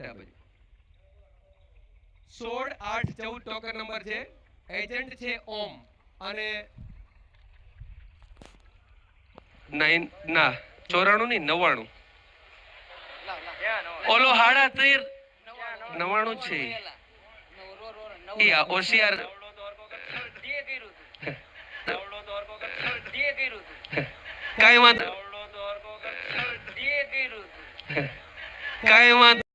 બેટા ભાઈ. સોળ આઠ ચૌદ ટોકન નંબર છે. એજન્ટ છે ઓમ. અને નાઇન ના, ચોરાણું નહીં, નવ્વાણું. ઓલો હાડા તેર નવ્વાણું છે. એ હોશિયાર કાંઈ વાંધો કાંઈ વાંધો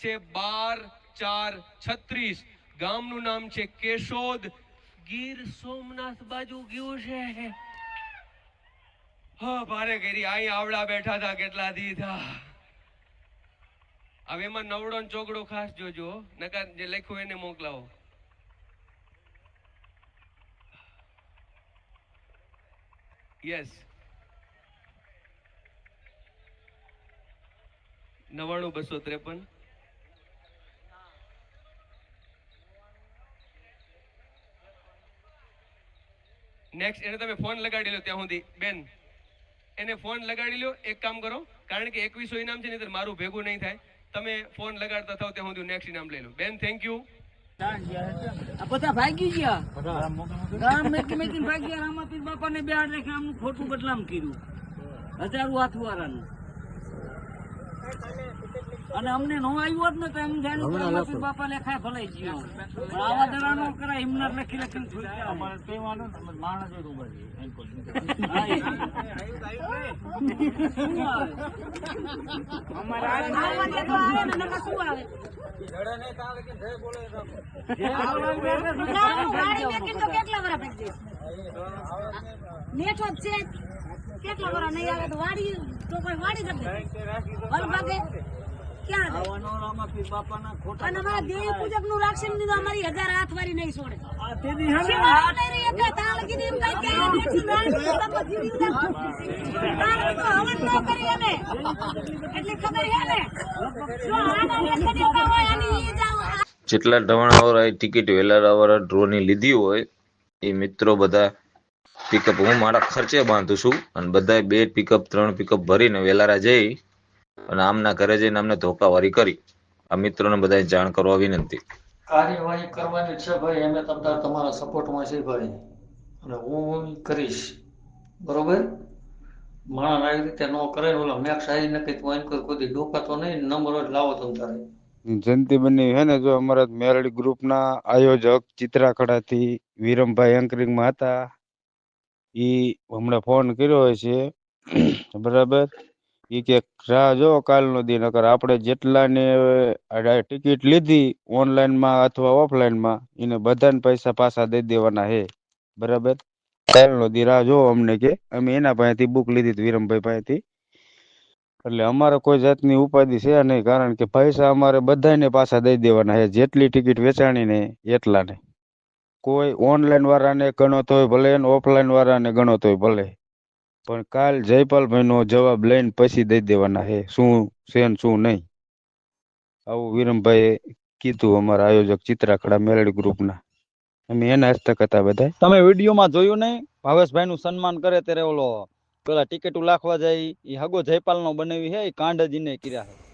છે બાર ચાર છત્રીસ. ગામનું નામ છે કેશોદ. ગીર સોમનાથ બાજુ ગયું છે. હા, ભારે કરી અહીં આવડા બેઠા હતા કેટલા દીધા હવે એમાં નવડો ચોગડો ખાસ જોજો નકાર જે લખ્યું એને મોકલાવો. યસ નવાણું બસો ત્રેપન. નેક્સ્ટ એને તમે ફોન લગાડી લો ત્યાં સુધી. બેન, એને ફોન લગાડી લો. એક કામ કરો, કારણ કે એકવીસો ઇનામ છે નહીં મારું ભેગું નહીં થાય. તમે ફોન લગાડતા થાવ ત્યાં સુધી નેક્સ્ટ ઇનામ લઈ લો બેન થેન્ક યુ બધા ભાગી ગયા? રામ મેકી મેકીને ભાગી રામાપીર બાપા ને બે હાથ રાખી આમનું ખોટું બદલામ કર્યું. હજારો હાથવાળાનું. અને અમને નો આવ્યો જ ને તો એમ જાણ્યું બાપા લેખાય ભલાઈ ગયો. આવા દરા નો કરાય હિમનાથ લખી લખી માણસ જ છે. કેટલા વરા નહીં આવે તો વાડી તો કોઈ વાડી જ ભાગે ક્યાં ખોટા અને અમારા દેવી પૂજકનું રાક્ષણ દીધું અમારી હજાર હાથ વારી નહીં છોડે. આ તેથી હે ને? જેટલા ટિકિટ વેલારાવાળા ડ્રોની લીધી હોય એ મિત્રો બધા પિકઅપ હું મારા ખર્ચે બાંધું છું અને બધા બે પિકઅપ ત્રણ પિકઅપ ભરીને વેલારા જઈ અને આમના ઘરે જઈને અમને ધોકાવારી કરી. આ મિત્રોને બધાએ જાણ કરવા વિનંતી. કાર્યવાહી કરવાની છે ભાઈ અમે તમતાર તમારા સપોર્ટમાં છે ભાઈ. અને હું કરીશ. બરોબર? માણસ આવી રીતે ન કરે ને ઓલા મેક્સ આવીને કઈ એમ કોઈ કોઈ ડોકાતો નહીં નંબર જ લાવો તમ તારે. જયંતિ બની હે ને જો અમારા મેરડી ગ્રુપના આયોજક ચિત્રાખડાથી વિરમભાઈ એન્કરિંગમાં હતા. ઈ હમણાં ફોન કર્યો હોય છે. બરાબર? ઈ કે રાહ જો કાલનો દી નકર આપણે જેટલાને ટિકિટ લીધી ઓનલાઈનમાં અથવા ઓફલાઈનમાં, એને બધાને પૈસા પાછા દઈ દેવાના હે. બરાબર? કાલનો દી રાહ જો અમને કે, અમે એના પાસેથી બુક લીધી હતી, વિરમભાઈ પાસેથી. એટલે અમારે કોઈ જાતની ઉપાધિ છે નહીં, કારણ કે પૈસા અમારે બધાને પાછા દઈ દેવાના હે, જેટલી ટિકિટ વેચાણી ને એટલાને. કોઈ ઓનલાઈન વાળાને ગણો તોય ભલે ઓફલાઈન વાળાને ગણો તોય ભલે. પણ કાલ જયપાલભાઈનો જવાબ લઈને પછી દઈ દેવાના હે. શું છે ને શું નહીં? આવું વિરમભાઈ કીધું અમારા આયોજક ચિત્રાખડા મેલડી ગ્રુપના. અમે એના હસ્તક હતા બધા તમે વિડીયોમાં જોયું નહીં? ભાવેશભાઈ નું સન્માન કરે ત્યારે ઓલો પેલા ટિકિટ લાખવા જાય એ હગો જયપાલ નો બનાવી હે એ કાંડજીને કર્યા છે